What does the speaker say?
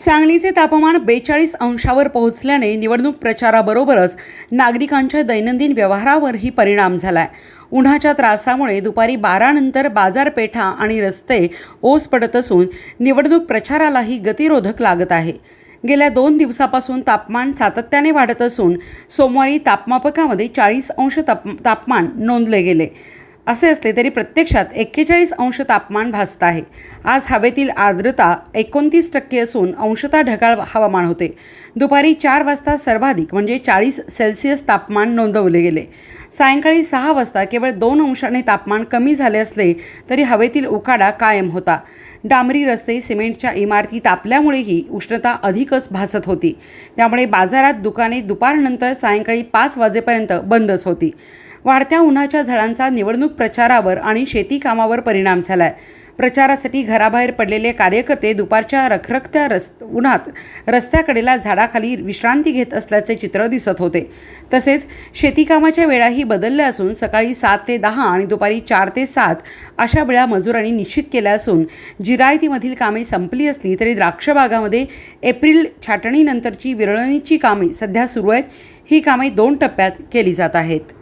सांगलीचे तापमान बेचाळीस अंशावर पोहोचल्याने निवडणूक प्रचाराबरोबरच नागरिकांच्या दैनंदिन व्यवहारावरही परिणाम झालाय. उन्हाच्या त्रासामुळे दुपारी बारानंतर बाजारपेठा आणि रस्ते ओस पडत असून निवडणूक प्रचारालाही गतिरोधक लागत आहे. गेल्या दोन दिवसापासून तापमान सातत्याने वाढत असून सोमवारी तापमापकामध्ये चाळीस अंश ताप तापमान नोंदले गेले. असे असले तरी प्रत्यक्षात एक्केचाळीस अंश तापमान भासत आहे. आज हवेतील आर्द्रता एकोणतीस टक्के असून अंशतः ढगाळ हवामान होते. दुपारी चार वाजता सर्वाधिक म्हणजे चाळीस सेल्सिअस तापमान नोंदवले गेले. सायंकाळी सहा वाजता केवळ दोन अंशाने तापमान कमी झाले असले तरी हवेतील उकाडा कायम होता. डांबरी रस्ते सिमेंटच्या इमारती तापल्यामुळेही उष्णता अधिकच भासत होती. त्यामुळे बाजारात दुकाने दुपारनंतर सायंकाळी पाच वाजेपर्यंत बंदच होती. वाढत्या उन्हाच्या झळांचा निवडणूक प्रचारावर आणि शेती कामावर परिणाम झालाय. प्रचारासाठी घराबाहेर पडलेले कार्यकर्ते दुपारच्या रखरखत्या रस्त उन्हात रस्त्याकडेला झाडाखाली विश्रांती घेत असल्याचे चित्र दिसत होते. तसेच शेतीकामाच्या वेळाही बदलल्या असून सकाळी सात ते दहा आणि दुपारी चार ते सात अशा वेळा मजुरांनी निश्चित केल्या असून जिरायतीमधील कामे संपली असली तरी द्राक्ष बागामध्ये एप्रिल छाटणीनंतरची विरळणीची कामे सध्या सुरू आहेत. ही कामे दोन टप्प्यात केली जात आहेत.